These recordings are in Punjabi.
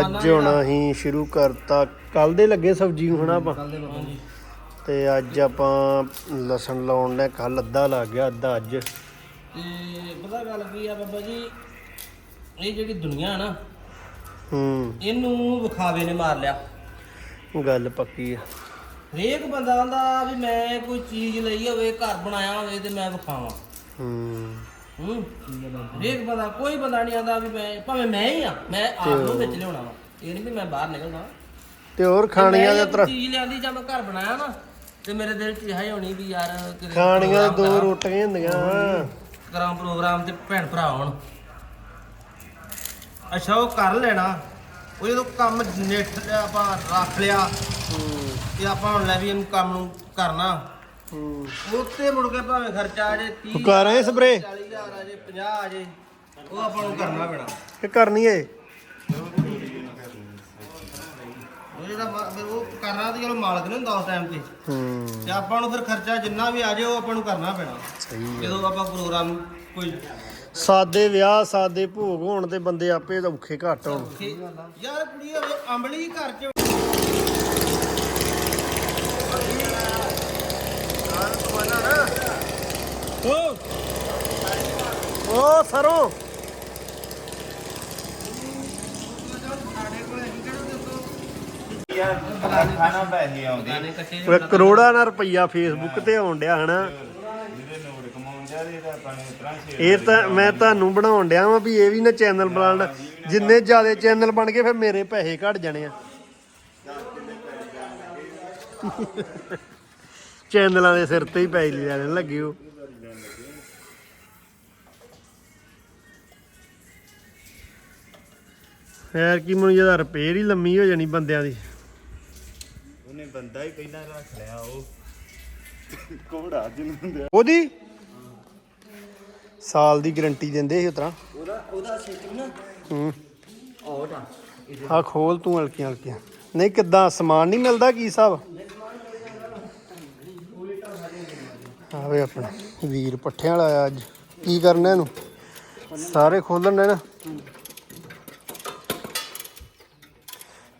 ਅੱਜ ਹੁਣ ਅਸੀਂ ਸ਼ੁਰੂ ਕਰਤਾ। ਕੱਲ ਦੇ ਲੱਗੇ ਸਬਜ਼ੀ ਨੂੰ ਹਨਾ ਆਪਾਂ? ਤੇ ਅੱਜ ਆਪਾਂ ਲਸਣ ਲਾਉਣ ਨੇ ਕੱਲ ਅੱਧਾ ਲੱਗ ਗਿਆ ਅੱਧਾ ਅੱਜ। ਤੇ ਪਤਾ ਗੱਲ ਕੀ ਆ ਬਾਬਾ ਜੀ? ਇਹ ਜਿਹੜੀ ਦੁਨੀਆ ਨਾ ਹੂੰ। ਇਹਨੂੰ ਵਿਖਾਵੇ ਨੇ ਮਾਰ ਲਿਆ। ਗੱਲ ਪੱਕੀ ਆ। ਹਰੇਕ ਬੰਦਾ ਆਂਦਾ ਵੀ ਮੈਂ ਕੋਈ ਚੀਜ਼ ਲਈ ਹੋਵੇ ਘਰ ਬਣਾਇਆ ਹੋਵੇ ਤੇ ਮੈਂ ਵਿਖਾਵਾਂ। ਹੂੰ। ਹੂੰ। ਹਰੇਕ ਬੰਦਾ ਕੋਈ ਬੰਦਾ ਨਹੀਂ ਆਂਦਾ ਵੀ ਮੈਂ ਭਾਵੇਂ ਮੈਂ ਹੀ ਆ ਮੈਂ ਆਪ ਨੂੰ ਵਿੱਚ ਲਿਆਉਣਾ ਵਾ। ਇਹ ਨਹੀਂ ਵੀ ਮੈਂ ਬਾਹਰ ਨਿਕਲਣਾ ਤੇ ਹੋਰ ਖਾਣੀਆਂ ਦੇ ਤਰ੍ਹਾਂ ਚੀਜ਼ ਲਿਆਂਦੀ ਜਾਂ ਮੈਂ ਘਰ ਬਣਾਇਆ ਨਾ ਤੇ ਮੇਰੇ ਦਿਲ 'ਚ ਇਹ ਹੋਣੀ ਵੀ ਯਾਰ ਖਾਣੀਆਂ ਦੇ। ਰੋਟੀਆਂ ਹੁੰਦੀਆਂ ਕਰਾਂ। ਪ੍ਰੋਗਰਾਮ ਤੇ ਭੈਣ ਭਰਾ ਆਉਣ ਅੱਛਾ ਉਹ ਕਰ ਲੈਣਾ। ਉਹ ਜਦੋਂ ਕੰਮ ਨਿੱਠ ਆਪਾਂ ਰੱਖ ਲਿਆ ਤੇ ਆਪਾਂ ਹੁਣ ਲੈ ਵੀ ਇਹਨੂੰ ਕੰਮ ਨੂੰ ਕਰਨਾ। ਉੱਤੇ ਮੁੜ ਕੇ ਭਾਵੇਂ ਖਰਚਾ ਆ ਜੇ 30 ਤੂੰ ਕਰ ਆਏ ਸਪਰੇ 40000 ਆ ਜੇ 50 ਆ ਜੇ ਉਹ ਆਪਾਂ ਨੂੰ ਕਰਨਾ ਪੈਣਾ। ਕਿ ਕਰਨੀ ਏ? ਉਹ ਜਿਹੜਾ ਮਾ- ਫਿਰ ਉਹ ਕਰਨਾ ਤੇ ਚਲੋ ਮਾਲਕ ਨੇ ਹੁੰਦਾ ਉਸ ਟਾਈਮ ਤੇ। ਹੂੰ। ਤੇ ਆਪਾਂ ਨੂੰ ਫਿਰ ਖਰਚਾ ਜਿੰਨਾ ਵੀ ਆ ਜੇ ਉਹ ਆਪਾਂ ਨੂੰ ਕਰਨਾ ਪੈਣਾ। ਸਹੀ ਹੈ ਜਦੋਂ ਆਪਾਂ ਪ੍ਰੋਗਰਾਮ ਕੋਈ ਸਾਦੇ ਵਿਆਹ ਸਾਦੇ ਭੋਗ ਹੋਣ ਤੇ ਬੰਦੇ ਆਪੇ ਔਖੇ ਘੱਟ ਹੋਣ। ਯਾਰ ਕੁੜੀ ਹੋਵੇ ਅੰਬਲੀ ਘਰ ਚ ਓ ਓ ਸਰੋਂ। ਖਾਣਾ ਪੈਸੇ ਆਉਂਦੇ ਗਾਣੇ ਕਰੋੜਾਂ ਨਾ ਰੁਪਈਆ ਫੇਸਬੁੱਕ ਤੇ ਆਉਣ ਡਿਆ ਹਨਾ। ਇਹ ਤਾਂ ਮੈਂ ਤੁਹਾਨੂੰ ਬਣਾਉਣ ਡਿਆ ਵਾਂ ਵੀ ਇਹ ਵੀ ਨਾ ਚੈਨਲ ਬਣਾਉਣ ਜਿੰਨੇ ਜ਼ਿਆਦਾ ਚੈਨਲ ਬਣ ਗਏ, ਫਿਰ ਮੇਰੇ ਪੈਸੇ ਘਟ ਜਾਣੇ ਆ। ਚੈਨਲਾਂ ਦੇ ਸਿਰ ਤੇ ਹੀ ਪੈਸੇ ਲੈਣ ਲੱਗੇ ਹੋ ਫੇਰ ਕੀ ਮੈਨੂੰ ਜਿਹਦਾ ਰਿਪੇਅਰ ਹੀ ਲੰਮੀ ਹੋ ਜਾਣੀ ਬੰਦਿਆਂ ਦੀ। ਉਹਨੇ ਬੰਦਾ ਹੀ ਪਹਿਲਾਂ ਰੱਖ ਲਿਆ ਉਹ ਕੋੜਾ ਜਿਹਨੂੰ ਹੁੰਦੇ ਉਹਦੀ? ਸਾਲ ਦੀ ਗਾਰੰਟੀ ਦਿੰਦੇ ਸੀ ਉਤਰਾ। ਉਹਦਾ ਉਹਦਾ ਸਿਸਟਮ ਨਾ? ਹੂੰ। ਆ ਖੋਲ ਤੂੰ ਹਲਕੀਆਂ ਹਲਕੀਆਂ ਨਹੀਂ ਕਿੱਦਾਂ? ਸਮਾਨ ਨਹੀਂ ਮਿਲਦਾ ਕੀ ਹਿਸਾਬ? ਆਵੇ ਆਪਣਾ। ਵੀਰ ਪੱਠਿਆਂ ਵਾਲਾ ਆਇਆ ਅੱਜ। ਕੀ ਕਰਨਾ ਇਹਨੂੰ? ਸਾਰੇ ਖੋਲਣ ਨਾ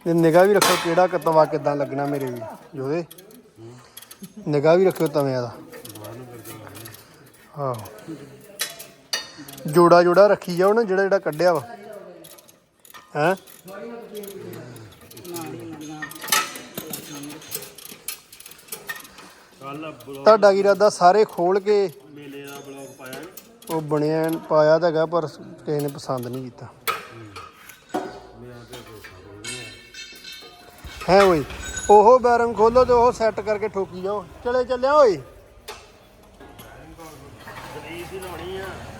ਇਹ ਨਿਗਾਹ ਵੀ ਰੱਖੋ ਕਿਹੜਾ ਤਵਾ ਕਿੱਦਾਂ ਲੱਗਣਾ ਮੇਰੇ ਵੀ। ਜੋਦੇ ਨਿਗਾਹ ਵੀ ਰੱਖੋ ਤਵਿਆਂ ਦਾ। ਆਹੋ। ਜੋੜਾ ਜੋੜਾ ਰੱਖੀ ਜਾਓ ਨਾ ਜਿਹੜਾ ਜਿਹੜਾ ਕੱਢਿਆ ਵਾ। ਹੈਂ? ਤੁਹਾਡਾ ਕੀ ਇਰਾਦਾ? ਸਾਰੇ ਖੋਲ ਕੇ ਮੇਲੇ ਦਾ ਬਲੌਗ ਪਾਇਆ ਉਹ ਬਣਿਆ ਪਾਇਆ ਤਾਂ ਹੈਗਾ ਪਰ ਕਿਸੇ ਨੇ ਪਸੰਦ ਨਹੀਂ ਕੀਤਾ। ਹੈ ਓਏ ਉਹ ਬੈਰੰਗ ਖੋਲੋ ਤੇ ਉਹ ਸੈੱਟ ਕਰਕੇ ਠੋਕੀ ਜਾਓ। ਚਲੇ ਚੱਲਿਆ ਓਏ।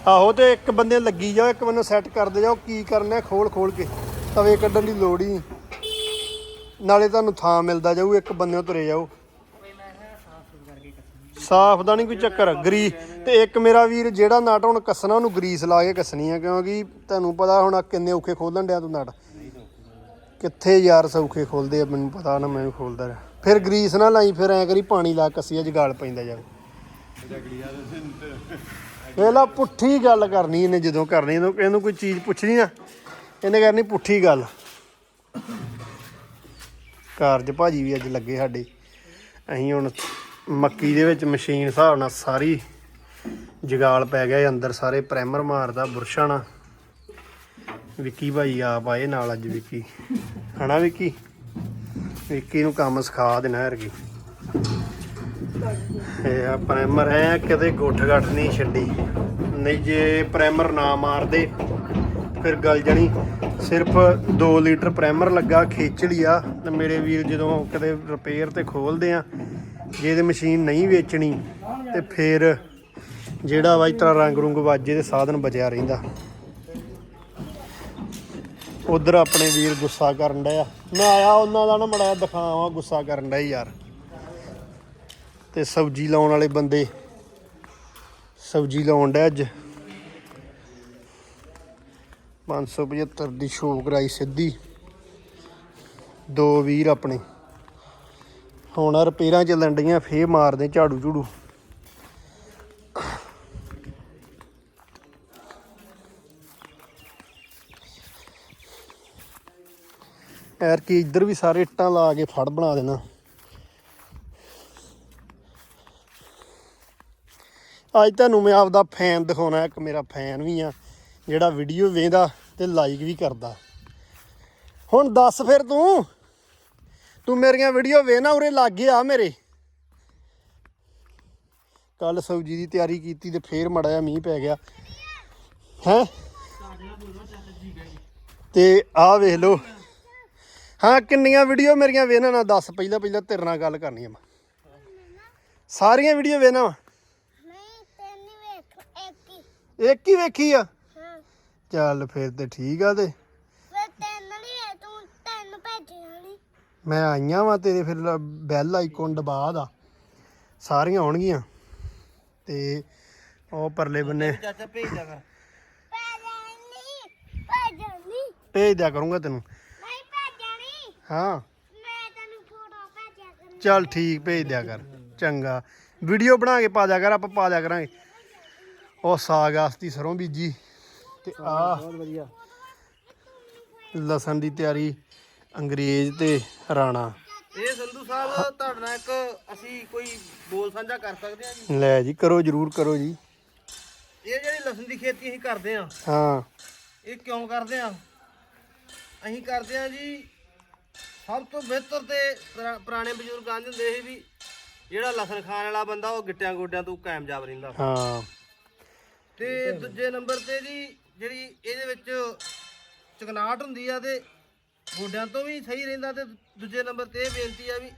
ਆਹੋ ਤੇ ਇੱਕ ਬੰਦੇ ਲੱਗੀ ਜਾਓ ਇੱਕ ਬੰਦੇ ਸੈੱਟ ਕਰਦੇ ਜਾਓ ਕੀ ਕਰਨਾ ਖੋਲ ਖੋਲ ਕੇ। ਤਵੇ ਕੱਢਣ ਦੀ ਲੋੜ ਹੀ ਨਹੀਂ। ਨਾਲੇ ਤੁਹਾਨੂੰ ਥਾਂ ਮਿਲਦਾ ਜਾਊ ਇੱਕ ਬੰਦੇ ਤੁਰੇ ਜਾਓ ਸਾਫ਼ ਦਾ ਨਹੀਂ ਕੋਈ ਚੱਕਰ। ਗਰੀ ਤੇ ਇੱਕ ਮੇਰਾ ਵੀਰ ਜਿਹੜਾ ਨਟ ਹੁਣ ਕੱਸਣਾ, ਉਹਨੂੰ ਗਰੀਸ ਲਾ ਕੇ ਕੱਸਣੀ ਆ, ਕਿਉਂਕਿ ਤੁਹਾਨੂੰ ਪਤਾ ਹੁਣ ਕਿੰਨੇ ਔਖੇ ਖੋਲਣ ਡਿਆ ਤੂੰ ਨਟ। ਕਿੱਥੇ ਯਾਰ ਸੌਖੇ ਖੋਲਦੇ ਆ, ਮੈਨੂੰ ਪਤਾ ਨਾ, ਮੈਂ ਖੋਲਦਾ ਰਿਹਾ। ਫਿਰ ਗਰੀਸ ਨਾ ਲਾਈ, ਫਿਰ ਐ ਕਰੀ ਪਾਣੀ ਲਾ ਕੱਸੀਆ ਜਗਾਲ ਪੈਂਦਾ ਜਾਵੇ ਵੇਲਾ ਪੁੱਠੀ ਗੱਲ ਕਰਨੀ ਇਹਨੇ ਜਦੋਂ ਕਰਨੀ, ਇਹਨੂੰ ਇਹਨੂੰ ਕੋਈ ਚੀਜ਼ ਪੁੱਛਣੀ ਨਾ ਇਹਨੇ ਕਰਨੀ ਪੁੱਠੀ ਗੱਲ। ਕਾਰਜ ਭਾਜੀ ਵੀ ਅੱਜ ਲੱਗੇ ਸਾਡੇ। ਅਸੀਂ ਹੁਣ ਮੱਕੀ ਦੇ ਵਿੱਚ ਮਸ਼ੀਨ ਹਿਸਾਬ ਨਾਲ ਸਾਰੀ ਜਗਾਲ ਪੈ ਗਿਆ ਅੰਦਰ ਸਾਰੇ ਪ੍ਰਾਈਮਰ ਮਾਰਦਾ ਬੁਰਸ਼ਾਂ ਨਾਲ। ਵਿੱਕੀ ਭਾਈ ਆਪ ਆਏ ਨਾਲ ਅੱਜ ਵਿੱਕੀ। ਹਨਾ ਵਿੱਕੀ? ਵਿੱਕੀ ਨੂੰ ਕੰਮ ਸਿਖਾ ਦੇਣਾ ਯਾਰ ਕੀ ਇਹ ਆ ਪ੍ਰਾਈਮਰ ਹੈ ਕਦੇ ਗੁੱਠ ਗੱਠ ਨਹੀਂ ਛੱਡੀ। ਨਹੀਂ ਜੇ ਪ੍ਰਾਈਮਰ ਨਾ ਮਾਰਦੇ, ਫਿਰ ਗੱਲ ਜਣੀ ਸਿਰਫ 2 ਲੀਟਰ ਪ੍ਰਾਈਮਰ ਲੱਗਾ, ਖੇਚ ਆ ਤੇ ਮੇਰੇ ਵੀਰ ਜਦੋਂ ਕਦੇ ਰਿਪੇਅਰ ਤੇ ਖੋਲਦੇ ਆ ਜੇ ਇਹਦੀ ਮਸ਼ੀਨ ਨਹੀਂ ਵੇਚਣੀ ਤੇ ਫਿਰ ਜਿਹੜਾ ਵਾ ਇਸ ਤਰ੍ਹਾਂ ਰੰਗ ਰੁੰਗ ਵਾਜੇ ਤੇ ਸਾਧਨ ਬਚਿਆ ਰਹਿੰਦਾ। ਉਧਰ ਆਪਣੇ ਵੀਰ ਗੁੱਸਾ ਕਰਨ ਡਿਆ ਮੈਂ ਆਇਆ, ਉਹਨਾਂ ਦਾ ਨਾ ਮੜਾ ਦਿਖਾਵਾਂ, ਗੁੱਸਾ ਕਰਨ ਡਿਆ ਯਾਰ। ਤੇ ਸਬਜ਼ੀ ਲਾਉਣ ਵਾਲੇ ਬੰਦੇ ਸਬਜ਼ੀ ਲਾਉਣ ਡਿਆ ਅੱਜ। 575 ਦੀ ਸ਼ੋਅ ਕਰਾਈ ਸਿੱਧੀ। ਦੋ ਵੀਰ ਆਪਣੇ। ਹੁਣ ਰਪੇਰਾਂ ਚੱਲਣ ਡੀਆਂ ਫੇਰ ਮਾਰਦੇ ਝਾੜੂ ਝੂੜੂ। ਐਰ ਕੀ ਇੱਧਰ ਵੀ ਸਾਰੇ ਇੱਟਾਂ ਲਾ ਕੇ ਫੜ ਬਣਾ ਦੇਣਾ। ਅੱਜ ਤੁਹਾਨੂੰ ਮੈਂ ਆਪਦਾ ਫੈਨ ਦਿਖਾਉਣਾ, ਇੱਕ ਮੇਰਾ ਫੈਨ ਵੀ ਆ, ਜਿਹੜਾ ਵੀਡੀਓ ਵੇਖਦਾ ਤੇ ਲਾਈਕ ਵੀ ਕਰਦਾ। ਹੁਣ ਦੱਸ ਫਿਰ ਤੂੰ। ਤੂੰ ਮੇਰੀਆਂ ਵੀਡੀਓ ਵੇਖਣਾ ਉਰੇ ਲਾਗੇ ਆ ਮੇਰੇ। ਕੱਲ ਸਬਜ਼ੀ ਦੀ ਤਿਆਰੀ ਕੀਤੀ ਤੇ ਫੇਰ ਮੜਾ ਜਿਹਾ ਮੀਂਹ ਪੈ ਗਿਆ। ਹੈ? ਤੇ ਆਹ ਵੇਖ ਲਓ। ਹਾਂ ਕਿੰਨੀਆਂ ਵੀਡੀਓ ਮੇਰੀਆਂ ਵੇਖਣਾ ਨਾ ਦੱਸ ਪਹਿਲਾਂ ਪਹਿਲਾਂ ਤੇਰੇ ਨਾਲ ਗੱਲ ਕਰਨੀ ਆ ਮੈਂ। ਸਾਰੀਆਂ ਵੀਡੀਓ ਵੇਖਣਾ ਵਾ ਨਹੀਂ ਤੈਨੂੰ ਵੇਖ ਇੱਕ ਹੀ। ਇੱਕ ਹੀ ਵੇਖੀ ਆ? ਚੱਲ ਫਿਰ ਤੇ ਠੀਕ ਆ ਤੇ ਫਿਰ ਤੈਨੂੰ ਨਹੀਂ ਤੂੰ ਤੈਨੂੰ ਭੇਜਿਆ ਨਹੀਂ ਮੈਂ ਆਈਆਂ ਵਾ ਤੇਰੇ ਫਿਰ ਬੈਲ ਆਈਕਨ ਦਬਾ ਦਾ। ਸਾਰੀਆਂ ਆਉਣਗੀਆਂ। ਤੇ ਉਹ ਪਰਲੇ ਬੰਨੇ ਚਾਚਾ ਭੇਜ ਦਿਆ ਕਰ। ਭੇਜ ਕਰੂੰਗਾ ਤੈਨੂੰ। ਨਹੀਂ ਹਾਂ। ਮੈਂ ਤੈਨੂੰ ਫੋਟੋ ਭੇਜਿਆ ਕਰੂੰ ਚੱਲ ਠੀਕ ਭੇਜ ਦਿਆ ਕਰ। ਚੰਗਾ। ਵੀਡੀਓ ਬਣਾ ਕੇ ਪਾ ਦਿਆ ਕਰ ਆਪਾਂ ਪਾ ਦਿਆ ਕਰਾਂਗੇ। ਉਹ ਸਾਗ ਆਸਤੀ ਸਰੋਂ ਬੀਜੀ। ਤੇ ਆ ਬਹੁਤ ਵਧੀਆ। ਲਸਣ ਦੀ ਤਿਆਰੀ ਅੰਗਰੇਜ਼ ਤੇ ਰਾਣਾ। ਇਹ ਸੰਧੂ ਸਾਹਿਬ ਤੁਹਾਡੇ ਇੱਕ ਅਸੀਂ ਕੋਈ ਬੋਲ ਸਾਂਝਾ ਕਰ ਸਕਦੇ ਹਾਂ ਜੀ? ਲੈ ਜੀ ਕਰੋ ਜਰੂਰ ਕਰੋ ਜੀ। ਇਹ ਜਿਹੜੀ ਲਸਣ ਦੀ ਖੇਤੀ ਅਸੀਂ ਕਰਦੇ ਹਾਂ ਹਾਂ। ਇਹ ਕਿਉਂ ਕਰਦੇ ਆ ਅਸੀਂ ਕਰਦੇ ਆ ਜੀ ਸਭ ਤੋਂ ਬਿਹਤਰ ਤੇ ਪੁਰਾ- ਪੁਰਾਣੇ ਬਜ਼ੁਰਗ ਆਂਦੇ ਹੁੰਦੇ ਸੀ ਵੀ ਜਿਹੜਾ ਲਸਣ ਖਾਣ ਵਾਲਾ ਬੰਦਾ ਉਹ ਗਿੱਟਿਆਂ ਗੋਡਿਆਂ ਤੋਂ ਕਾਮਯਾਬ ਰਹਿੰਦਾ। ਹਾਂ। ਤੇ ਦੂਜੇ ਨੰਬਰ ਤੇ ਜੀ ਜਿਹੜੀ ਇਹਦੇ ਵਿੱਚ ਚਕਨਾਹਟ ਹੁੰਦੀ ਆ ਤੇ ਗੋਡਿਆਂ ਤੋਂ ਵੀ ਸਹੀ ਰਹਿੰਦਾ ਤੇ ਦੂਜੇ ਨੰਬਰ ਤੇ ਇਹ ਬੇਨਤੀ ਆ ਵੀ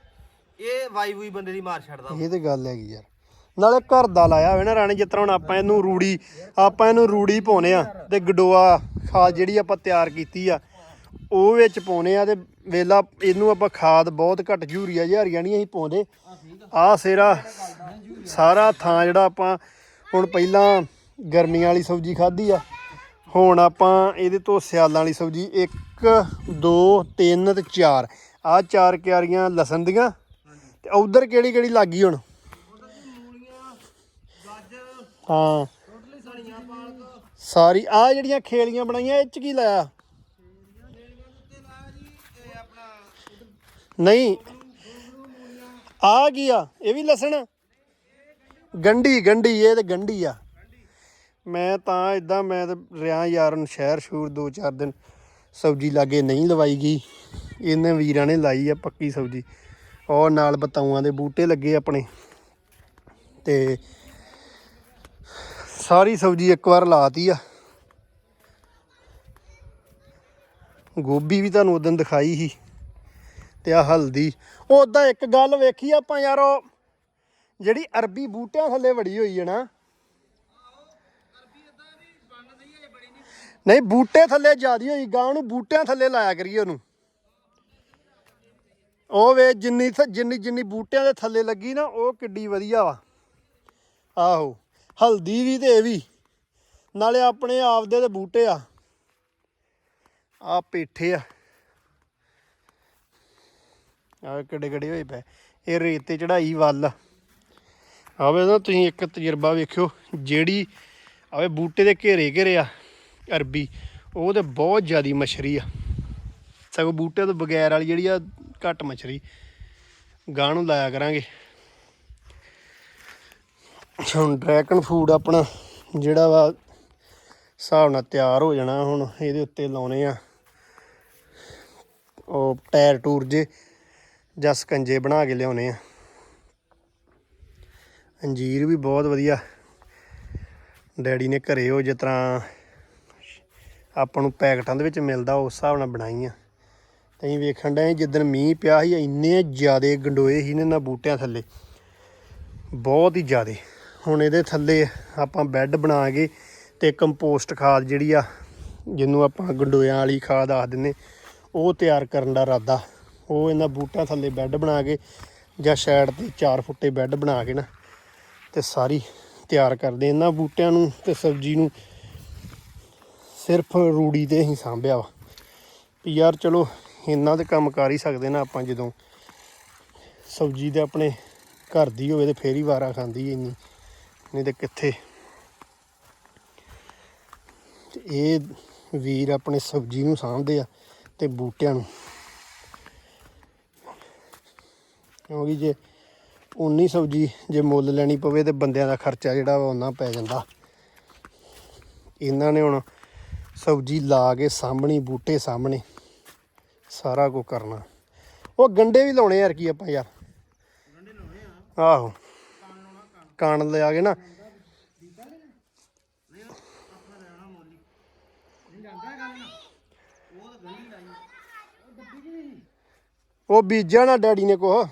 ਇਹ ਵਾਈ ਵੂਈ ਬੰਦੇ ਦੀ ਮਾਰ ਛੱਡਦਾ ਇਹ ਤੇ ਗੱਲ ਹੈਗੀ ਯਾਰ। ਨਾਲੇ ਘਰ ਦਾ ਲਾਇਆ ਹੋਵੇ ਨਾ ਰਾਣੀ, ਜਿਸ ਤਰ੍ਹਾਂ ਹੁਣ ਆਪਾਂ ਇਹਨੂੰ ਰੂੜੀ, ਆਪਾਂ ਇਹਨੂੰ ਰੂੜੀ ਪਾਉਨੇ ਆ ਤੇ ਗਡੋਆ ਖਾਦ ਜਿਹੜੀ ਆਪਾਂ ਤਿਆਰ ਕੀਤੀ ਆ, ਉਹ ਵਿੱਚ ਪਾਉਨੇ ਆ ਤੇ ਵੇਲਾ ਇਹਨੂੰ ਆਪਾਂ ਖਾਦ ਬਹੁਤ ਘੱਟ ਯੂਰੀਆ ਜਹਾਰੀਆਂ ਨਹੀਂ ਅਸੀਂ ਪਾਉਂਦੇ। ਆ ਸੇਰਾ ਸਾਰਾ ਥਾਂ ਜਿਹੜਾ ਆਪਾਂ ਹੁਣ ਪਹਿਲਾਂ ਗਰਮੀਆਂ ਵਾਲੀ ਸਬਜ਼ੀ ਖਾਧੀ ਆ ਹੁਣ ਆਪਾਂ ਇਹਦੇ ਤੋਂ ਸਿਆਲਾਂ ਵਾਲੀ ਸਬਜ਼ੀ 1 2 3 ਤੇ 4 ਆ ਚਾਰ ਕਿਆਰੀਆਂ ਲਸਣ ਦੀਆਂ। ਤੇ ਉਧਰ ਕਿਹੜੀ ਕਿਹੜੀ ਲੱਗੀ ਹੁਣ? ਹਾਂ। ਸਾਰੀ ਆ ਜਿਹੜੀਆਂ ਖੇਲੀਆਂ ਬਣਾਈਆਂ, ਇਹ ਚ ਕੀ ਲਾਇਆ? ਨਹੀਂ। ਆ ਕੀ ਆ? ਇਹ ਵੀ ਲਸਣ? ਗੰਢੀ ਗੰਢੀ, ਇਹ ਤੇ ਗੰਢੀ ਆ। ਮੈਂ ਤਾਂ ਇਦਾਂ ਮੈਂ ਤਾਂ ਰਿਆਂ ਯਾਰ ਨੂੰ ਸ਼ਹਿਰ ਸ਼ੂਰ ਦੋ ਚਾਰ ਦਿਨ, ਸਬਜ਼ੀ ਲਾਗੇ ਨਹੀਂ ਲਵਾਈ ਗਈ। ਇਹਨੇ ਵੀਰਾਂ ਨੇ ਲਾਈ ਆ ਪੱਕੀ ਸਬਜ਼ੀ। ਔਰ ਨਾਲ ਬਤਾਊਆਂ ਦੇ ਬੂਟੇ ਲੱਗੇ ਆਪਣੇ। ਤੇ ਸਾਰੀ ਸਬਜ਼ੀ ਇੱਕ ਵਾਰ ਲਾਤੀ ਆ। ਗੋਭੀ ਵੀ ਤੁਹਾਨੂੰ ਉਦੋਂ ਦਿਖਾਈ ਸੀ। ਤੇ ਆ ਹਲਦੀ। ਉਦਾਂ ਇੱਕ ਗੱਲ ਵੇਖੀ ਆਪਾਂ ਯਾਰ, ਉਹ ਜਿਹੜੀ ਅਰਬੀ ਬੂਟਿਆਂ ਥੱਲੇ ਵੜੀ ਹੋਈ ਹੈ ਨਾ ਨਹੀਂ, ਬੂਟੇ ਥੱਲੇ ਜਿਆਦੀ ਹੋਈ, ਗਾਂ ਨੂੰ ਬੂਟਿਆਂ ਥੱਲੇ ਲਾਇਆ ਕਰੀਏ ਉਹਨੂੰ। ਉਹ ਵੇ ਜਿੰਨੀ ਜਿੰਨੀ ਜਿੰਨੀ ਬੂਟਿਆਂ ਦੇ ਥੱਲੇ ਲੱਗੀ ਨਾ, ਉਹ ਕਿੱਡੀ ਵਧੀਆ ਵਾ। ਆਹੋ, ਹਲਦੀ ਵੀ ਤੇ ਇਹ ਵੀ। ਨਾਲੇ ਆਪਣੇ ਆਪ ਦੇ ਤੇ ਬੂਟੇ ਆ। ਆ ਪੇਠੇ ਆ। ਆ ਕਿੱਡੇ ਕਿੱਡੇ ਹੋਏ ਪਏ। ਇਹ ਰੇਤ ਤੇ ਚੜਾਈ ਵੱਲ। ਆਵੇ ਨਾ, ਤੁਸੀਂ ਇੱਕ ਤਜਰਬਾ ਵੇਖਿਓ, ਜਿਹੜੀ ਆਵੇ ਬੂਟੇ ਦੇ ਘੇਰੇ ਘੇਰੇ ਆ। ਅਰਬੀ, ਉਹ ਤੇ ਬਹੁਤ ਜ਼ਿਆਦੀ ਮਛਰੀ ਆ। ਸਗੋਂ ਬੂਟੇ ਤੋਂ ਬਗੈਰ ਵਾਲੀ ਜਿਹੜੀ ਆ, ਘੱਟ ਮਛਰੀ। ਗਾਂ ਨੂੰ ਲਾਇਆ ਕਰਾਂਗੇ। ਹੁਣ ਡਰੈਗਨ ਫੂਡ ਆਪਣਾ ਜਿਹੜਾ ਵਾ, ਹਿਸਾਬ ਨਾਲ ਤਿਆਰ ਹੋ ਜਾਣਾ ਹੁਣ, ਇਹਦੇ ਉੱਤੇ ਲਾਉਣੇ ਆ। ਉਹ ਟਾਇਰ ਟੂਰ ਜੇ ਜਾਂ ਸਕੰਜੇ ਬਣਾ ਕੇ ਲਿਆਉਣੇ ਆ। ਅੰਜੀਰ ਵੀ ਬਹੁਤ ਵਧੀਆ। ਡੈਡੀ ਨੇ ਘਰੇ ਉਹ ਜਿਸ ਤਰ੍ਹਾਂ ਆਪਾਂ ਨੂੰ ਪੈਕਟਾਂ ਦੇ ਵਿੱਚ ਮਿਲਦਾ ਉਸ ਹਿਸਾਬ ਨਾਲ ਬਣਾਈ ਆ ਅਸੀਂ ਵੇਖਣ ਡਏ ਜਿੱਦਣ ਮੀਂਹ ਪਿਆ ਸੀ, ਇੰਨੇ ਜ਼ਿਆਦੇ ਗੰਡੋਏ ਸੀ ਇਹਨਾਂ ਬੂਟਿਆਂ ਥੱਲੇ। ਬਹੁਤ ਹੀ ਜ਼ਿਆਦੇ। ਹੁਣ ਇਹਦੇ ਥੱਲੇ ਆਪਾਂ ਬੈੱਡ ਬਣਾ ਕੇ ਤੇ ਕੰਪੋਸਟ ਖਾਦ ਜਿਹੜੀ ਆ, ਜਿਹਨੂੰ ਆਪਾਂ ਗੰਡੋਇਆਂ ਵਾਲੀ ਖਾਦ ਆਖ ਦਿੰਨੇ ਉਹ ਤਿਆਰ ਕਰਨ ਦਾ ਇਰਾਦਾ। ਉਹ ਇਹਨਾਂ ਬੂਟਿਆਂ ਥੱਲੇ ਬੈੱਡ ਬਣਾ ਕੇ ਜਾਂ ਸਾਈਡ ਤੇ 4 ਫੁੱਟੇ ਬੈੱਡ ਬਣਾ ਕੇ ਨਾ, ਤੇ ਸਾਰੀ ਤਿਆਰ ਕਰਦੇ ਇਹਨਾਂ ਬੂਟਿਆਂ ਨੂੰ ਤੇ ਸਬਜ਼ੀ ਨੂੰ ਸਿਰਫ ਰੂੜੀ ਤੇ ਹੀ ਸਾਂਭਿਆ ਵਾ। ਵੀ ਯਾਰ ਚਲੋ, ਇੰਨਾ ਤੇ ਕੰਮ ਕਰ ਹੀ ਸਕਦੇ ਨਾ ਆਪਾਂ ਜਦੋਂ ਸਬਜ਼ੀ ਤੇ ਆਪਣੇ ਘਰ ਦੀ ਹੋਵੇ ਤੇ ਫੇਰ ਹੀ ਵਾਰਾ ਖਾਂਦੀ ਇੰਨੀ, ਨਹੀਂ ਤੇ ਕਿੱਥੇ। ਇਹ ਵੀਰ ਆਪਣੇ ਸਬਜ਼ੀ ਨੂੰ ਸਾਂਭਦੇ ਆ ਤੇ ਬੂਟਿਆਂ ਨੂੰ। ਕਿਉਂਕਿ ਜੇ ਉਨੀ ਸਬਜ਼ੀ ਜੇ ਮੁੱਲ ਲੈਣੀ ਪਵੇ ਤੇ ਬੰਦਿਆਂ ਦਾ ਖਰਚਾ ਜਿਹੜਾ ਵਾ ਉਹਨਾਂ ਪੈ ਜਾਂਦਾ। ਇਹਨਾਂ ਨੇ ਹੁਣ ਸਬਜ਼ੀ ਲਾ ਕੇ ਸਾਹਮਣੇ ਬੂਟੇ ਸਾਹਮਣੇ ਸਾਰਾ ਕੁਝ ਕਰਨਾ। ਉਹ ਗੰਡੇ ਵੀ ਲਾਉਣੇ ਯਾਰ ਕੀ ਆਪਾਂ ਯਾਰ। ਆਹੋ। ਕਣ ਲਿਆ ਕੇ ਨਾ। ਉਹ ਬੀਜਿਆ ਨਾ ਡੈਡੀ ਨੇ ਕੋ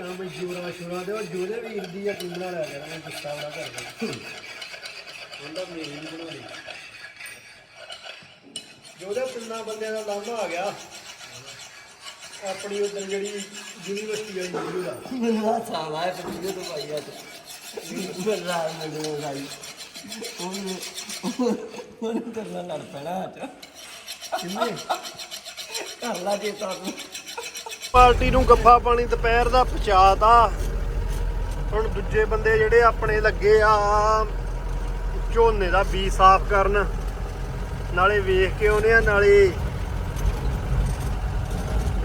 ਕੰਮ ਜੋਰਾ ਸ਼ੋਰਾ ਦੇ ਉਹ ਜੋਰੇ ਵੀਰ ਦੀ ਆ ਕਿੰਨਾ ਲੈ ਗਿਆ ਮੈਂ ਗੁੱਸਾ ਬੜਾ ਕਰਦਾ। ਉਹਦਾ ਮੇਰੀ ਨਹੀਂ ਬਣਾਉਣੀ ਜੋਰੇ ਪਿੰਨਾ ਬੰਦਿਆਂ ਦਾ ਲਾਂਭਾ ਆ ਗਿਆ। ਆਪਣੀ ਉਧਰ ਜਿਹੜੀ ਯੂਨੀਵਰਸਿਟੀ ਵਾਲੀ ਵੀਡੀਓ ਦਾ। ਆ ਸਾਲਾ ਹੈ ਤੇ ਵੀਡੀਓ ਤੋਂ ਪਾਈ ਆ ਤੇ ਮੈਂ ਰਾਤ ਮੈਨੂੰ ਲਾਈ ਉਹਨੇ ਉਹਨੇ ਕਰਨਾ ਲੜ ਪੈਣਾ ਅੱਜ। ਕਿੰਨੇ? ਕਰ ਲਾ ਜੇ ਤਾਂ। ਪਾਰਟੀ ਨੂੰ ਗੱਫਾ ਪਾਣੀ ਦੁਪਹਿਰ ਦਾ ਪਹੁੰਚਾਤਾ ਹੁਣ ਦੂਜੇ ਬੰਦੇ ਜਿਹੜੇ ਆਪਣੇ ਲੱਗੇ ਆ ਝੋਨੇ ਦਾ ਬੀ ਸਾਫ਼ ਕਰਨ। ਨਾਲੇ ਵੇਖ ਕੇ ਆਉਨੇ ਆ, ਨਾਲੇ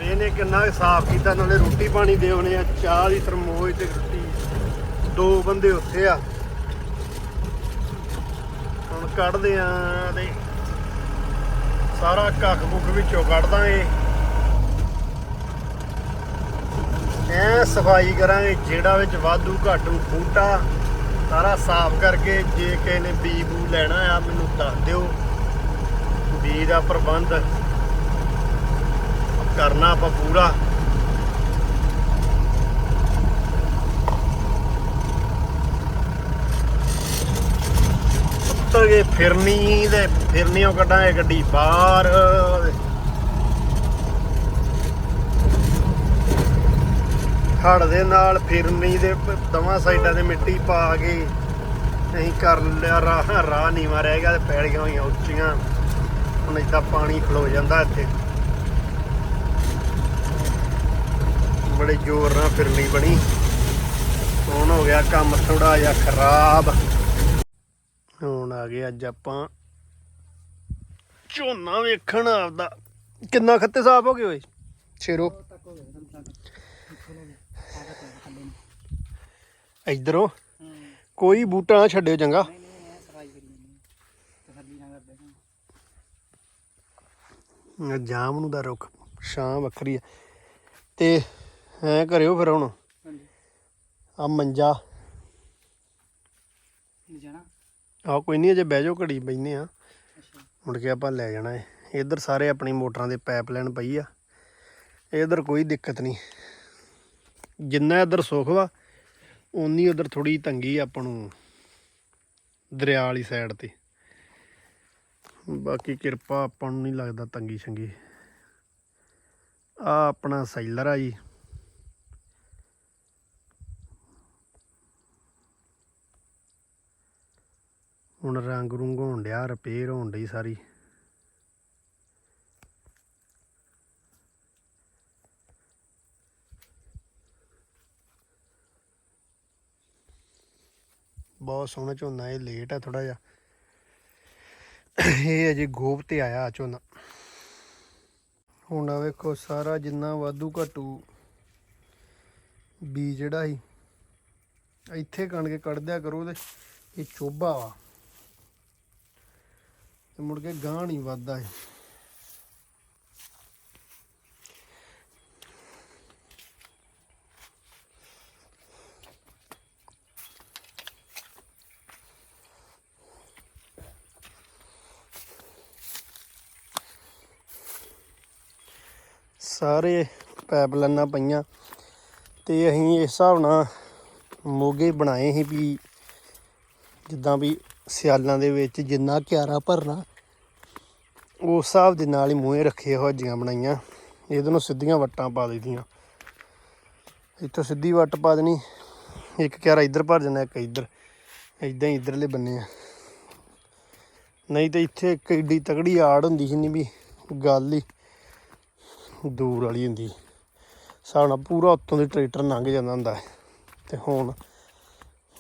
ਇਹਨੇ ਕਿੰਨਾ ਕੁ ਸਾਫ਼ ਕੀਤਾ, ਨਾਲੇ ਰੋਟੀ ਪਾਣੀ ਦੇ ਆਉਨੇ ਆ, ਚਾਹ ਦੀ ਤਰਮੋਜ ਤੇ ਰੋਟੀ। ਦੋ ਬੰਦੇ ਉੱਥੇ ਆ। ਹੁਣ ਕੱਢਦੇ ਆ ਤੇ ਸਾਰਾ ਕੱਖ ਕੁੱਖ ਵਿੱਚੋਂ ਕੱਢ ਦਾਂਗੇ ਐ ਸਫ਼ਾਈ ਕਰਾਂਗੇ ਜਿਹੜਾ ਵਿੱਚ ਵਾਧੂ ਘਾਟੂ ਫੂਟਾ ਸਾਰਾ ਸਾਫ਼ ਕਰਕੇ ਜੇ ਕਿਸੇ ਨੇ ਬੀ ਬੂ ਲੈਣਾ ਆ, ਮੈਨੂੰ ਦੱਸ ਦਿਓ। ਬੀ ਦਾ ਪ੍ਰਬੰਧ ਕਰਨਾ ਆਪਾਂ ਪੂਰਾ। ਉੱਤਰ ਉੱਤਰਗੇ ਫਿਰਨੀ, ਤੇ ਫਿਰਨੀਓ ਕੱਢਾਂਗੇ ਗੱਡੀ ਬਾਹਰ। ਹੜ ਦੇ ਨਾਲ ਫਿਰਨੀ ਦੇ ਪ- ਸਾਈਡਾਂ ਤੇ ਮਿੱਟੀ ਪਾ ਕੇ ਅਸੀਂ ਕਰ ਲਿਆ ਰਾਹ। ਰਾਹ ਨੀਵਾਂ ਰਹਿ ਗਿਆ ਤੇ ਪੈਲੀਆਂ ਹੋਈਆਂ ਉੱਚੀਆਂ। ਹੁਣ ਏਦਾਂ ਪਾਣੀ ਖਲੋ ਜਾਂਦਾ ਇੱਥੇ। ਬੜੇ ਜ਼ੋਰ ਨਾਲ ਫਿਰਨੀ ਬਣੀ। ਹੁਣ ਹੋ ਗਿਆ ਕੰਮ ਥੋੜਾ ਜਿਹਾ ਖਰਾਬ। ਹੁਣ ਆ ਗਏ ਅੱਜ ਆਪਾਂ ਝੋਨਾ ਵੇਖਣ ਆਪਦਾ। ਕਿੰਨਾ ਖੱਤੇ ਸਾਫ਼ ਹੋ ਗਏ ਓਏ? ਸ਼ੇਰੋ। ਇਧਰੋਂ। ਕੋਈ ਬੂਟਾ ਨਾ ਛੱਡਿਓ ਚੰਗਾ। ਜਾਮ ਨੂੰ ਦਾ ਰੁੱਖ ਛਾਂ ਵੱਖਰੀ ਆ। ਤੇ ਐ ਕਰਿਓ ਫਿਰ ਹੁਣ। ਆ ਮੰਜਾ। ਜਾਣਾ। ਆ ਕੋਈ ਨਹੀਂ ਅਜੇ ਬਹਿ ਜਾਓ ਘੜੀ ਬੈਨੇ ਆ। ਮੁੜ ਕੇ ਆਪਾਂ ਲੈ ਜਾਣਾ ਹੈ ਇਧਰ ਸਾਰੇ ਆਪਣੀ ਮੋਟਰਾਂ ਦੇ ਪਾਈਪਲਾਈਨ ਪਈ ਆ। ਇਧਰ ਕੋਈ ਦਿੱਕਤ ਨਹੀਂ। ਜਿੰਨਾ ਇਧਰ ਸੁੱਖ ਵਾ ਉਨੀ ਉਧਰ ਥੋੜੀ ਤੰਗੀ ਆਪਾਂ ਨੂੰ, ਦਰਿਆ ਵਾਲੀ ਸਾਈਡ ਤੇ। ਬਾਕੀ ਕਿਰਪਾ ਆਪਾਂ ਨੂੰ ਨਹੀਂ ਲੱਗਦਾ ਤੰਗੀ ਛੰਗੀ। ਆ ਆਪਣਾ ਸੈਲਰ ਆ ਜੀ। ਹੁਣ ਰੰਗ ਰੁੰਗ ਹੋਣ ਡਿਆ ਰਿਪੇਅਰ ਹੋਣ ਡਈ ਸਾਰੀ। ਬਹੁਤ ਸੋਹਣਾ ਝੋਨਾ ਇਹ ਲੇਟ ਆ ਥੋੜਾ ਜਿਹਾ। ਇਹ ਅਜੇ ਗੋਬ ਤੇ ਆਇਆ ਝੋਨਾ। ਹੁਣ ਆ ਵੇਖੋ ਸਾਰਾ ਜਿੰਨਾ ਵਾਧੂ ਘਟੂ ਬੀ ਜਿਹੜਾ ਸੀ, ਇੱਥੇ ਕਣ ਕੇ ਕੱਢ ਦਿਆ ਕਰੋ ਤੇ ਇਹ ਚੋਬਾ ਵਾ। ਤੇ ਮੁੜ ਕੇ ਗਾਂ ਨਹੀਂ ਵੱਧਦਾ ਇਹ। ਸਾਰੇ ਪੈਪ ਲਾਈਨਾਂ ਪਈਆਂ ਤੇ ਅਸੀਂ ਇਸ ਹਿਸਾਬ ਨਾਲ ਮੋਗੇ ਬਣਾਏ ਸੀ ਵੀ ਜਿੱਦਾਂ ਵੀ ਸਿਆਲਾਂ ਦੇ ਵਿੱਚ ਜਿੰਨਾ ਕਿਆਰਾ ਭਰਨਾ, ਉਸ ਹਿਸਾਬ ਦੇ ਨਾਲ ਹੀ ਮੂਹੇ ਰੱਖੇ ਹੋਜੀਆਂ ਬਣਾਈਆਂ। ਇਹਦੇ ਨੂੰ ਸਿੱਧੀਆਂ ਵੱਟਾਂ ਪਾ ਦਿੱਤੀਆਂ। ਇੱਥੋਂ ਸਿੱਧੀ ਵੱਟ ਪਾ ਦੇਣੀ। ਇੱਕ ਕਿਆਰਾ ਇੱਧਰ ਭਰ ਜਾਣਾ, ਇੱਕ ਇੱਧਰ। ਇਦਾਂ ਹੀ ਇੱਧਰਲੇ ਬੰਨੇ ਆ। ਨਹੀਂ ਤੇ ਇੱਥੇ ਇੱਕ ਏਡੀ ਤਗੜੀ ਆੜ ਹੁੰਦੀ ਸੀ ਨਹੀਂ ਵੀ ਗੱਲ ਹੀ। ਦੂਰ ਵਾਲੀ ਹੁੰਦੀ। ਸਾਡਾ ਪੂਰਾ ਉੱਤੋਂ ਦੀ ਟਰੈਕਟਰ ਲੰਘ ਜਾਂਦਾ ਹੁੰਦਾ ਹੈ। ਤੇ ਹੁਣ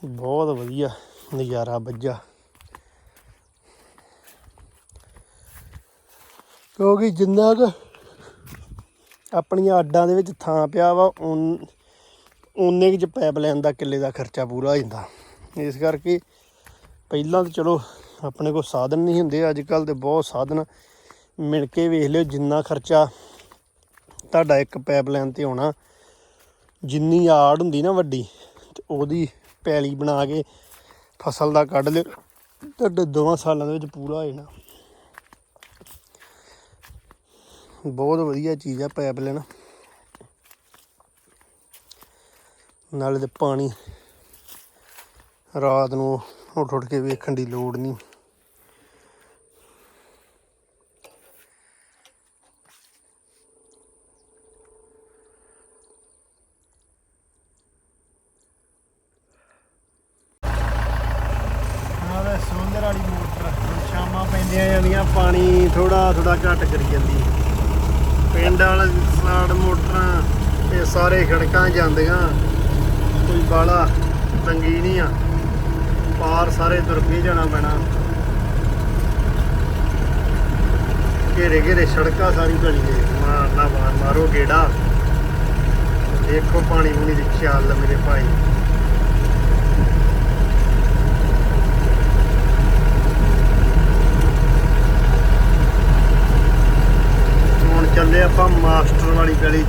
ਬਹੁਤ ਵਧੀਆ ਨਜ਼ਾਰਾ ਵੱਜਾ ਕਿਉਂਕਿ ਜਿੰਨਾ ਕੁ ਆਪਣੀਆਂ ਅੱਡਾਂ ਦੇ ਵਿੱਚ ਥਾਂ ਪਿਆ ਵਾ, ਉਨ- ਉਨੇ ਕੁ ਚ ਪਾਈਪਲਾਈਨ ਦਾ ਕਿੱਲੇ ਦਾ ਖਰਚਾ ਪੂਰਾ ਹੋ ਜਾਂਦਾ। ਇਸ ਕਰਕੇ ਪਹਿਲਾਂ ਤਾਂ ਚਲੋ ਆਪਣੇ ਕੋਲ ਸਾਧਨ ਨਹੀਂ ਹੁੰਦੇ, ਅੱਜ ਕੱਲ ਤੇ ਬਹੁਤ ਸਾਧਨ ਮਿਲ ਕੇ ਵੇਖ ਲਿਓ ਜਿੰਨਾ ਖਰਚਾ ਤੁਹਾਡਾ ਇੱਕ ਪਾਈਪਲਾਈਨ ਤੇ ਆਉਣਾ। ਜਿੰਨੀ ਆੜ ਹੁੰਦੀ ਨਾ ਵੱਡੀ, ਤੇ ਉਹਦੀ ਪੈਲੀ ਬਣਾ ਕੇ ਫਸਲ ਦਾ ਕੱਢ ਲਿਓ, ਤੁਹਾਡੇ ਦੋਵਾਂ ਸਾਲਾਂ ਦੇ ਵਿੱਚ ਪੂਰਾ ਹੋ ਜਾਣਾ। ਬਹੁਤ ਵਧੀਆ ਚੀਜ਼ ਆ ਪਾਈਪਲਾਈਨ ਨਾਲੇ ਤੇ ਪਾਣੀ ਰਾਤ ਨੂੰ ਉੱਠ ਉੱਠ ਕੇ ਵੇਖਣ ਦੀ ਲੋੜ ਨਹੀਂ। ਆਹ ਵਾਲੀ ਮੋਟਰ ਸ਼ਾਮਾਂ ਪੈਂਦੀਆਂ ਜਾਂਦੀਆਂ, ਪਾਣੀ ਥੋੜਾ ਥੋੜਾ ਘੱਟ ਕਰੀ ਜਾਂਦੀ। ਪਿੰਡ ਵਾਲਾ ਸਾਡ ਮੋਟਰਾਂ, ਇਹ ਸਾਰੇ ਖੜਕਾਂ ਜਾਂਦੀਆਂ। ਕੋਈ ਬਾਲਾ ਤੰਗੀ ਨਹੀਂ ਆ। ਪਾਰ ਸਾਰੇ ਤੁਰ ਕੇ ਜਾਣਾ ਪੈਣਾ। ਘੇਰੇ ਘੇਰੇ ਸੜਕਾਂ ਸਾਰੀ ਬਣੀ ਹੈ ਮਾਰਨਾ ਮਾਰ, ਮਾਰੋ ਗੇੜਾ। ਦੇਖੋ ਪਾਣੀ ਪੂਣੀ ਦੀ ਖਿਆਲ ਮੇਰੇ ਭਾਈ ਹੁਣ ਚੱਲੇ ਆਪਾਂ ਮਾਸਟਰ ਵਾਲੀ ਗਲੀ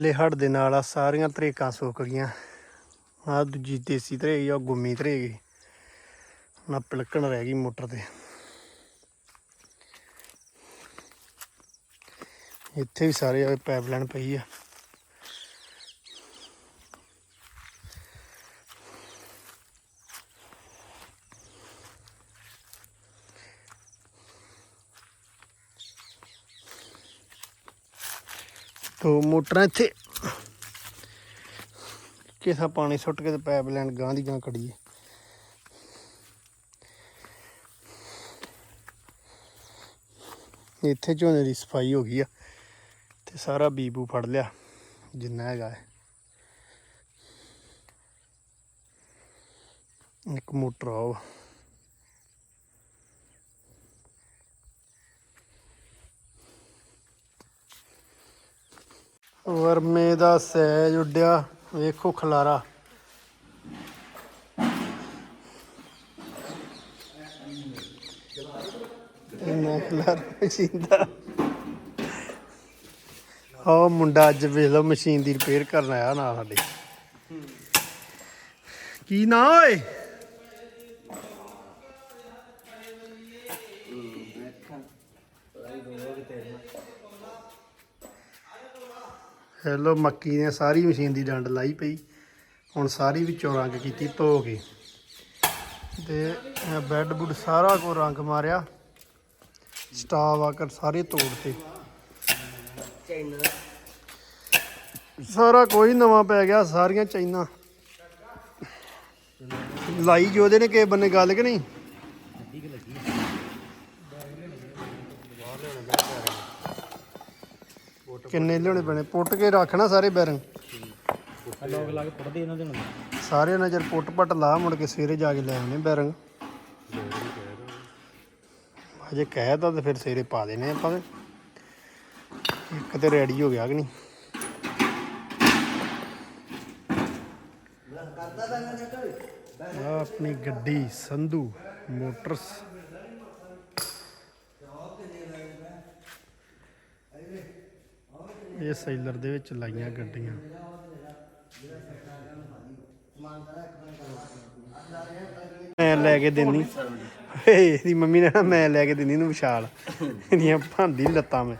ਲੇਹੜ ਦੇ ਨਾਲ ਆ ਸਾਰੀਆਂ ਤਰੇਕਾਂ ਸੁੱਕ ਗਈਆਂ। ਆ ਦੂਜੀ ਦੇਸੀ ਤਰੇਕ ਆ ਗੁੰਮੀ ਧਰੇ ਗਈ ਨਾ ਪਿਲਕਣ ਰਹਿ ਗਈ ਮੋਟਰ ਤੇ। ਇੱਥੇ ਵੀ ਸਾਰੇ ਆ ਪਾਈਪਲਾਈਨ ਪਈ ਆ। ਤੋ ਮੋਟਰਾਂ ਇੱਥੇ। ਕਿਸਾ ਪਾਣੀ ਸੁੱਟ ਕੇ ਤੇ ਪਾਈਪਲਾਈਨ ਗਾਂ ਦੀ ਗਾਂ ਕੜੀਏ। ਇੱਥੇ ਝੋਨੇ ਦੀ ਸਫ਼ਾਈ ਹੋ ਗਈ ਆ ਤੇ ਸਾਰਾ ਬੀਬੂ ਫੜ ਲਿਆ, ਜਿੰਨਾ ਹੈਗਾ ਹੈ। ਇੱਕ ਮੋਟਰ ਆ ਉਹ। ਵਰਮੇ ਦਾ ਸੈਜ ਉੱਡਿਆ। ਵੇਖੋ ਖਲਾਰਾ। ਇੰਨਾ ਖਲਾਰਾ ਮਸ਼ੀਨ ਦਾ। ਉਹ ਮੁੰਡਾ ਅੱਜ ਵੇਖ ਲਓ ਮਸ਼ੀਨ ਦੀ ਰਿਪੇਅਰ ਕਰਨ ਆਇਆ ਨਾਲ ਸਾਡੇ। ਕੀ ਨਾ ਓਏ? ਹੈਲੋ ਮੱਕੀ ਨੇ ਸਾਰੀ ਮਸ਼ੀਨ ਦੀ ਡੰਡ ਲਾਈ ਪਈ। ਹੁਣ ਸਾਰੀ ਵਿੱਚੋਂ ਰੰਗ ਕੀਤੀ ਧੋ ਕੇ। ਤੇ ਬੈੱਡ ਬੁੱਡ ਸਾਰਾ ਕੋ ਰੰਗ ਮਾਰਿਆ। ਸਟਾਫ ਆਕਰ ਸਾਰੇ ਤੋੜਤੇ। ਸਾਰਾ ਕੋਈ ਨਵਾਂ ਪੈ ਗਿਆ ਸਾਰੀਆਂ ਚਾਈਨਾ ਲਾਈ ਜੋਦੇ ਨੇ ਕਿਸੇ ਬੰਨੇ ਗੱਲ ਕਿ ਨਹੀਂ? ਕਿੰਨੇ ਲਿਆਉਣੇ ਪੈਣੇ? ਪੁੱਟ ਕੇ ਰੱਖਣਾ ਸਾਰੇ ਬੈਰੰਗ। ਲੋਕ ਇਹਨਾਂ ਦੇ ਸਾਰੇ ਨਜ਼ਰ ਪੁੱਟ ਪੱਟ ਲਾ ਮੁੜ ਕੇ ਸਵੇਰੇ ਜਾ ਕੇ ਲੈ ਆਉਣੇ ਬੈਰੰਗ। ਅਜੇ ਕਹਿਤਾ ਤੇ ਫਿਰ ਸਵੇਰੇ ਪਾ ਦੇਣੇ ਆਪਾਂ ਤੇ। ਇੱਕ ਤੇ ਰੈਡੀ ਹੋ ਗਿਆ ਕਿ ਨਹੀਂ? ਆਹ ਆਪਣੀ ਗੱਡੀ ਸੰਧੂ ਮੋਟਰਸ। ਇਹ ਸੈਲਰ ਦੇ ਵਿੱਚ ਲਾਈਆਂ ਗੱਡੀਆਂ। ਮੈਂ ਲੈ ਕੇ ਦਿੰਨੀ। ਏ ਇਹਦੀ ਮੰਮੀ ਨੇ ਨਾ ਮੈਂ ਲੈ ਕੇ ਦਿੰਨੀ ਇਹਨੂੰ ਵਿਸ਼ਾਲ। ਇਹਦੀਆਂ ਭਾਂਦੀ ਲੱਤਾਂ ਮੈਂ।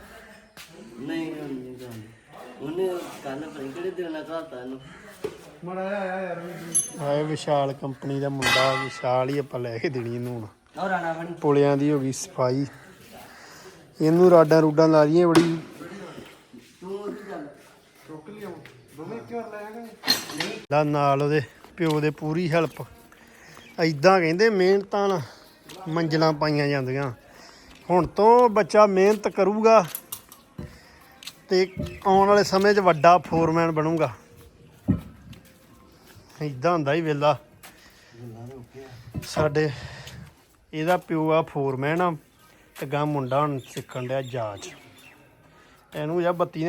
ਨਹੀਂ ਨਹੀਂ ਉਹਨੇ ਕੱਲ ਪਤਾ ਕਿਹੜੇ ਦਿਨ ਨਾਲ ਘਾਤਾ ਇਹਨੂੰ। ਆਏ ਵਿਸ਼ਾਲ ਕੰਪਨੀ ਦਾ ਮੁੰਡਾ ਵਿਸ਼ਾਲ ਹੀ ਆਪਾਂ ਲੈ ਕੇ ਦੇਣੀ ਇਹਨੂੰ ਹੁਣ। ਪੁਲਿਆਂ ਦੀ ਹੋ ਗਈ ਸਫ਼ਾਈ ਇਹਨੂੰ ਰਾਡਾਂ ਰੂਡਾਂ ਲਾ ਦਈਏ ਬੜੀ ਦਾ ਨਾਲ ਉਹਦੇ ਪਿਓ ਦੇ ਪੂਰੀ ਹੈਲਪ ਐਦਾਂ ਕਹਿੰਦੇ ਮਿਹਨਤਾਂ ਨਾਲ ਮੰਜ਼ਲਾਂ ਪਾਈਆਂ ਜਾਂਦੀਆਂ। ਹੁਣ ਤੋਂ ਬੱਚਾ ਮਿਹਨਤ ਕਰੂਗਾ ਤੇ ਆਉਣ ਵਾਲੇ ਸਮੇਂ 'ਚ ਵੱਡਾ ਫੋਰਮੈਨ ਬਣੂਗਾ। ਇਦਾਂ ਹੁੰਦਾ ਹੀ ਵੇਲਾ ਸਾਡੇ ਇਹਦਾ ਪਿਓ ਆ ਫੋਰਮੈਨ ਆ, ਤੇ ਗਾਂ ਮੁੰਡਾ ਹੁਣ ਸਿੱਖਣ ਡਿਆ ਜਾਚ। ਇਹਨੂੰ ਜਾਂ ਬੱਤੀ ਨੇ